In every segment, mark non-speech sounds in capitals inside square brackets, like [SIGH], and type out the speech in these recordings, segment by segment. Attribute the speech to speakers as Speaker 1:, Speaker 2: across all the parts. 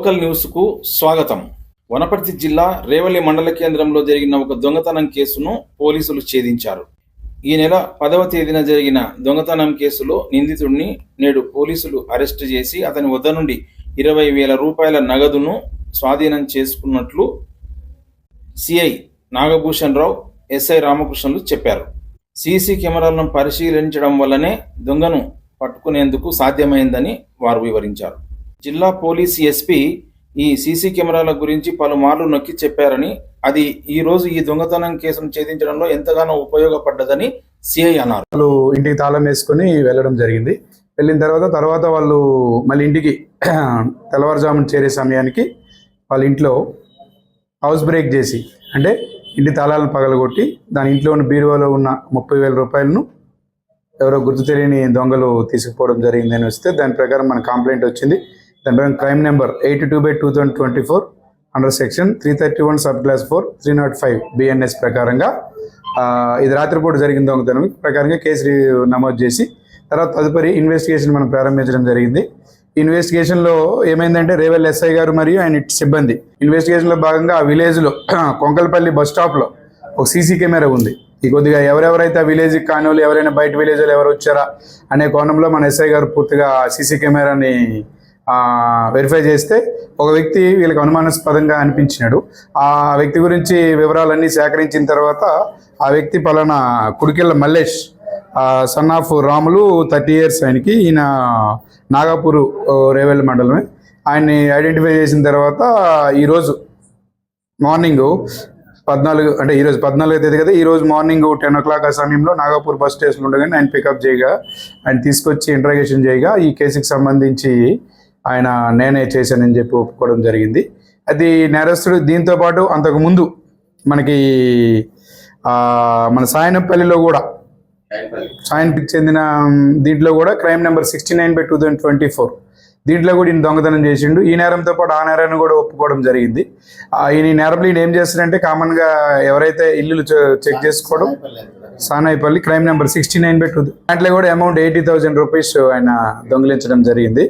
Speaker 1: Local న్యూస్కు స్వాగతం. వనపర్తి జిల్లా రేవల్లి మండల కేంద్రంలో జరిగిన ఒక దొంగతనం కేసును పోలీసులు ఛేదించారు. ఈ నెల పదవ తేదీన జరిగిన దొంగతనం కేసులో నిందితుడిని నేడు పోలీసులు అరెస్టు చేసి అతని వద్ద నుండి ఇరవై వేల రూపాయల నగదును స్వాధీనం చేసుకున్నట్లు సిఐ నాగభూషణ్ రావు ఎస్ఐ రామకృష్ణులు చెప్పారు. సీసీ కెమెరాలను పరిశీలించడం వల్లనే దొంగను పట్టుకునేందుకు సాధ్యమైందని వారు వివరించారు. జిల్లా పోలీస్ ఎస్పీ ఈ సీసీ కెమెరాల గురించి పలుమార్లు నొక్కి చెప్పారని అది ఈ రోజు ఈ దొంగతనం కేసును ఛేదించడంలో ఎంతగానో ఉపయోగపడ్డదని సిఐ అన్నారు.
Speaker 2: వాళ్ళు ఇంటికి తాళం వేసుకొని వెళ్ళడం జరిగింది. వెళ్ళిన తర్వాత తర్వాత వాళ్ళు మళ్ళీ ఇంటికి [CLEARS THROAT] తెల్లవారుజామున చేరే సమయానికి వాళ్ళ ఇంట్లో హౌస్ బ్రేక్ చేసి అంటే ఇంటి తాళాలను పగలగొట్టి దాని ఇంట్లో ఉన్న బీరువాలో ఉన్న ముప్పై వేల రూపాయలను ఎవరో గుర్తు తెలియని దొంగలు తీసుకుపోవడం జరిగిందని వస్తే దాని ప్రకారం మన కంప్లైంట్ వచ్చింది. దాని ప్రకారం crime number eighty two by two thousand twenty four under section three thirty one sub clause four three nought five BNS ప్రకారంగా ఇది రాత్రిపూట జరిగిన దొంగతనం. ప్రకారంగా కేసు నమోదు చేసి తర్వాత తదుపరి ఇన్వెస్టిగేషన్ మనం ప్రారంభించడం జరిగింది. ఇన్వెస్టిగేషన్లో ఏమైందంటే రేవల్ ఎస్ఐ గారు మరియు ఆయన సిబ్బంది. ఇన్వెస్టిగేషన్లో భాగంగా ఆ విలేజ్లో [CLEARS THROAT] కొంకల్పల్లి బస్ స్టాప్లో ఒక సీసీ కెమెరా ఉంది. ఈ కొద్దిగా ఎవరెవరైతే ఆ విలేజ్ కాని వాళ్ళు ఎవరైనా బయట విలేజ్ వాళ్ళు ఎవరు వచ్చారా అనే కోణంలో మన ఎస్ఐ గారు పూర్తిగా సీసీ కెమెరాని వెరిఫై చేస్తే ఒక వ్యక్తి వీళ్ళకి అనుమానాస్పదంగా అనిపించినాడు. ఆ వ్యక్తి గురించి వివరాలన్నీ సేకరించిన తర్వాత ఆ వ్యక్తి పలానా Kudikella Mallesh son of Ramulu thirty years ఆయనకి ఈయన నాగాపూర్ రేవెల్ మండలమే. ఆయన్ని ఐడెంటిఫై చేసిన తర్వాత ఈరోజు మార్నింగ్ పద్నాలుగు అంటే ఈరోజు పద్నాలుగో తేదీ కదా ఈరోజు మార్నింగ్ టెన్ ఓ క్లాక్ ఆ సమయంలో నాగపూర్ బస్ స్టేషన్ ఉండగానే ఆయన పికప్ చేయగా ఆయన తీసుకొచ్చి ఇంట్రాగేషన్ చేయగా ఈ కేసుకి సంబంధించి ఆయన నేనే చేశానని చెప్పి ఒప్పుకోవడం జరిగింది. అది నేరస్తుడు దీంతో పాటు అంతకు ముందు మనకి మన సాయనపల్లిలో కూడా సాయన్కి చెందిన దీంట్లో కూడా crime number sixty nine by two thousand twenty four. దీంట్లో కూడా ఈయన దొంగతనం చేసిండు. ఈ నేరంతో పాటు ఆ నేరాన్ని కూడా ఒప్పుకోవడం జరిగింది. ఈయన నేరంలో ఈయన ఏం చేస్తాడంటే కామన్గా ఎవరైతే ఇల్లులు చె- చెక్ చేసుకోవడం Sanaipalli crime number sixty nine by two దాంట్లో కూడా అమౌంట్ ఎయిటీ థౌజండ్ రూపీస్ ఆయన దొంగిలించడం జరిగింది.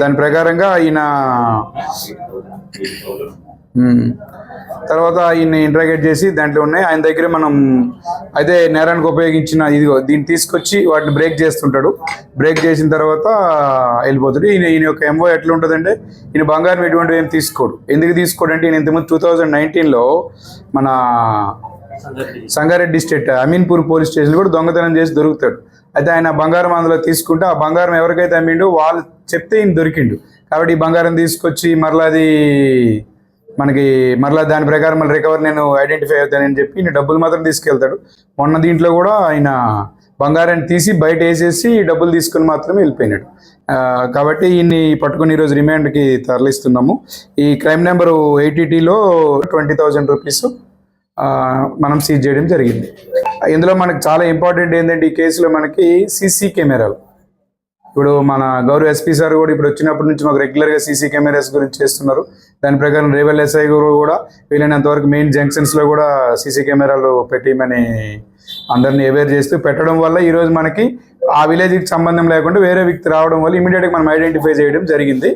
Speaker 2: దాని ప్రకారంగా ఈయన తర్వాత ఈయన ఇంట్రాగేట్ చేసి దాంట్లో ఉన్నాయి. ఆయన దగ్గర మనం అయితే నేరానికి ఉపయోగించిన ఇదిగో దీన్ని తీసుకొచ్చి వాటిని బ్రేక్ చేస్తుంటాడు. బ్రేక్ చేసిన తర్వాత వెళ్ళిపోతాడు. ఈయన ఈయన యొక్క ఎంఓ ఎట్లా ఉంటుందంటే ఈయన బంగారం ఎటువంటి ఏం తీసుకోడు. ఎందుకు తీసుకోడు అంటే ఈయన ఇంతకుముందు టూ థౌజండ్ నైన్టీన్లో మన Sangareddy state Ameenpur police station కూడా దొంగతనం చేసి దొరుకుతాడు. అయితే ఆయన బంగారం అందులో తీసుకుంటే ఆ బంగారం ఎవరికైతే అమ్మిండో వాళ్ళు చెప్తే ఈయన దొరికిండు. కాబట్టి ఈ బంగారం తీసుకొచ్చి మరలా అది మనకి మరలా దాని ప్రకారం మళ్ళీ రికవర్ నేను ఐడెంటిఫై అవుతానని చెప్పి ఈయన డబ్బులు మాత్రం తీసుకెళ్తాడు. మొన్న దీంట్లో కూడా ఆయన బంగారాన్ని తీసి బయట వేసేసి డబ్బులు తీసుకుని మాత్రమే వెళ్ళిపోయినాడు. కాబట్టి ఈయన్ని పట్టుకుని ఈరోజు రిమాండ్కి తరలిస్తున్నాము. ఈ క్రైమ్ నెంబర్ ఎయిటీటీలో ట్వంటీ థౌజండ్ రూపీస్ మనం సీజ్ చేయడం జరిగింది. ఇందులో మనకు చాలా ఇంపార్టెంట్ ఏంటంటే ఈ కేసులో మనకి సీసీ కెమెరాలు. ఇప్పుడు మన గౌరవ ఎస్పీ సార్ కూడా ఇప్పుడు వచ్చినప్పటి నుంచి మాకు రెగ్యులర్గా సీసీ కెమెరాస్ గురించి చేస్తున్నారు. దాని ప్రకారం రేవల్ ఎస్ఐ గారు కూడా వీలైనంత వరకు మెయిన్ జంక్షన్స్లో కూడా సీసీ కెమెరాలు పెట్టిమని అందరినీ అవేర్ చేస్తూ పెట్టడం వల్ల ఈరోజు మనకి ఆ విలేజ్కి సంబంధం లేకుండా వేరే వ్యక్తి రావడం వల్ల ఇమీడియట్గా మనం ఐడెంటిఫై చేయడం జరిగింది.